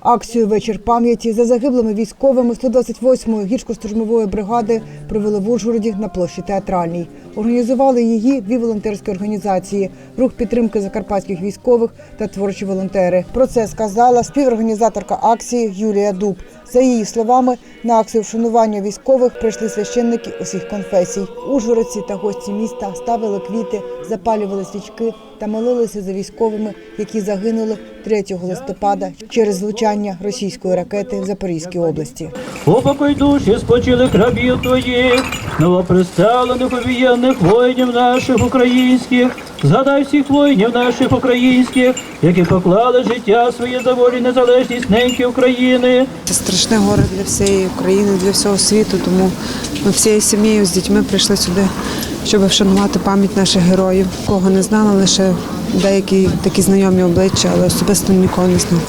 Акцію Вечір пам'яті за загиблими військовими 128-ї гірсько-штурмової бригади провели в Ужгороді на площі театральній. Організували її дві волонтерські організації: рух підтримки закарпатських військових та творчі волонтери. Про це сказала співорганізаторка акції Юлія Дуб. За її словами, на акцію вшанування військових прийшли священники усіх конфесій. Ужгородці та гості міста ставили квіти, запалювали свічки та молилися за військовими, які загинули 3 листопада через влучання російської ракети в Запорізькій області. Упокой душі спочилих рабів твоїх, новоприставлених увієнних воїнів наших українських, згадай всіх воїнів наших українських, які поклали життя своє за волю незалежність неньки України. Це страшне горе для всієї України, для всього світу. Тому ми всією сім'єю з дітьми прийшли сюди, щоб вшанувати пам'ять наших героїв. Кого не знали, лише деякі такі знайомі обличчя, але особисто нікого не знав.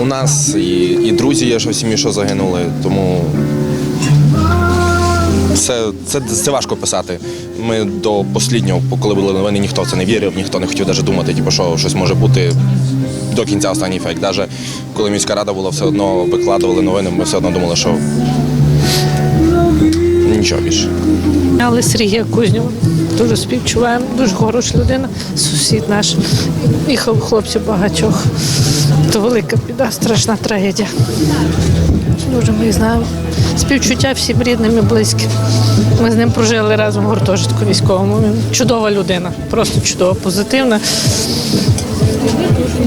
У нас і, і друзі є, що в сім'ї, що загинули, тому це, це, це важко писати. Ми до останнього, коли були новини, ніхто в це не вірив, ніхто не хотів навіть думати, типу, що щось може бути до кінця останній фейк. Навіть коли міська рада була, все одно викладували новини, ми все одно думали, що нічого більше. Але Сергія Кузнєва дуже співчуваємо, дуже хороша людина, сусід наш. Їхав хлопців багатьох. То велика біда, страшна трагедія. Дуже ми знаємо. Співчуття всім рідним і близьким. Ми з ним прожили разом в гуртожитку військовому. Він чудова людина, просто чудова, позитивна.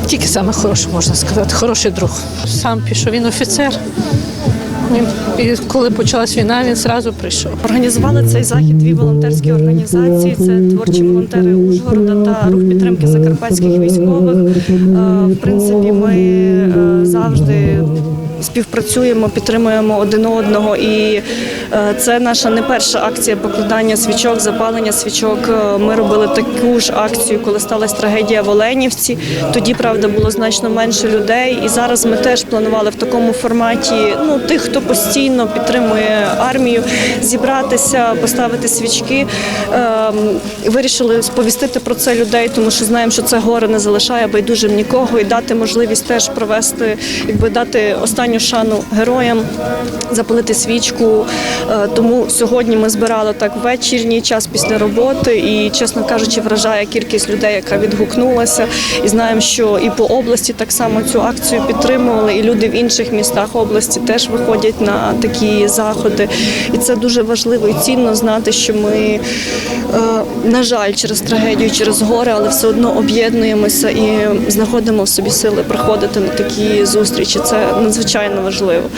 Тільки саме хороше можна сказати, хороший друг. Сам пішов, він офіцер. Він- І коли почалась війна, він одразу прийшов. Організували цей захід дві волонтерські організації. Це творчі волонтери Ужгорода та рух підтримки закарпатських військових. Е, В принципі, ми е, завжди співпрацюємо, підтримуємо один одного. І е, це наша не перша акція покладання свічок, запалення свічок. Е, Ми робили таку ж акцію, коли сталася трагедія в Оленівці. Тоді, правда, було значно менше людей. І зараз ми теж планували в такому форматі ну, тих, хто постійно підтримує армію, зібратися, поставити свічки. Ем, Вирішили сповістити про це людей, тому що знаємо, що це горе не залишає байдужим нікого, і дати можливість теж провести, якби дати останню шану героям, запалити свічку. Е, Тому сьогодні ми збирали так вечірній час після роботи, і чесно кажучи, вражає кількість людей, яка відгукнулася. І знаємо, що і по області так само цю акцію підтримували, і люди в інших містах області теж виходять на такі заходи. І це дуже важливо і цінно знати, що ми, е, на жаль, через трагедію, через горе, але все одно об'єднуємося і знаходимо в собі сили приходити на такі зустрічі. Це надзвичайно важливо.